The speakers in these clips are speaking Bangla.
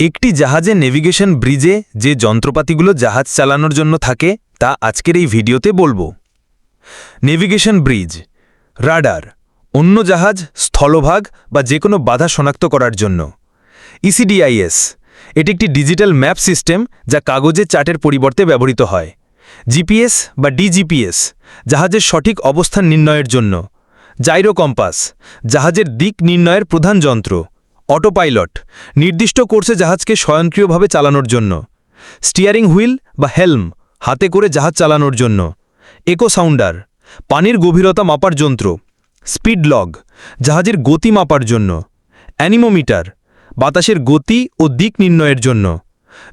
একটি জাহাজে নেভিগেশন ব্রিজে যে যন্ত্রপাতিগুলো জাহাজ চালানোর জন্য থাকে, তা আজকের এই ভিডিওতে বলব। নেভিগেশন ব্রিজ রাডার অন্য জাহাজ, স্থলভাগ বা যে কোনো বাধা শনাক্ত করার জন্য। E ইসিডিআইএস এটি একটি ডিজিটাল ম্যাপ সিস্টেম যা কাগজে চার্টের পরিবর্তে ব্যবহৃত হয়। জিপিএস বা ডিজিপিএস জাহাজের সঠিক অবস্থান নির্ণয়ের জন্য। জাইরো কম্পাস জাহাজের দিক নির্ণয়ের প্রধান যন্ত্র। অটোপাইলট, নির্দিষ্ট কোর্সে জাহাজকে স্বয়ংক্রিয়ভাবে চালানোর জন্য। স্টিয়ারিং হুইল বা হেলম, হাতে করে জাহাজ চালানোর জন্য। একো সাউন্ডার পানির গভীরতা মাপার যন্ত্র। স্পিড লগ, জাহাজের গতি মাপার জন্য। অ্যানিমোমিটার, বাতাসের গতি ও দিক নির্ণয়ের জন্য।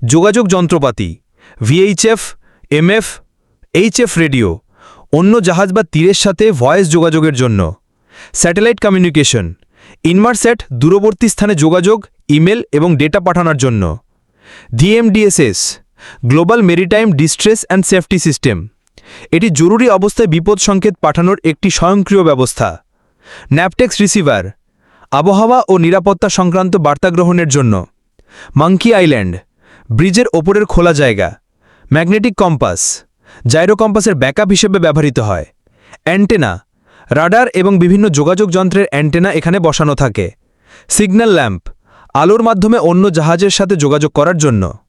যোগাযোগ যন্ত্রপাতি, ভিএইচএফ, এমএফ, এইচএফ রেডিও, অন্য জাহাজ বা তীরের সাথে ভয়েস যোগাযোগের জন্য। স্যাটেলাইট কমিউনিকেশন ইনমারস্যাট দূরবর্তী স্থানে যোগাযোগ, ইমেল এবং ডেটা পাঠানোর জন্য। GMDSS, global maritime distress and safety system. এটি জরুরি অবস্থায় বিপদ সংকেত পাঠানোর একটি স্বয়ংক্রিয় ব্যবস্থা। ন্যাপটেক্স রিসিভার, আবহাওয়া ও নিরাপত্তা সংক্রান্ত বার্তা গ্রহণের জন্য। মাঙ্কি আইল্যান্ড, ব্রিজের ওপরের খোলা জায়গা। ম্যাগনেটিক কম্পাস, জাইরো কম্পাসের ব্যাকআপ হিসেবে ব্যবহৃত হয়। অ্যান্টেনা রাডার এবং বিভিন্ন যোগাযোগ যন্ত্রের অ্যান্টেনা এখানে বসানো থাকে। সিগন্যাল ল্যাম্প, আলোর মাধ্যমে অন্য জাহাজের সাথে যোগাযোগ করার জন্য।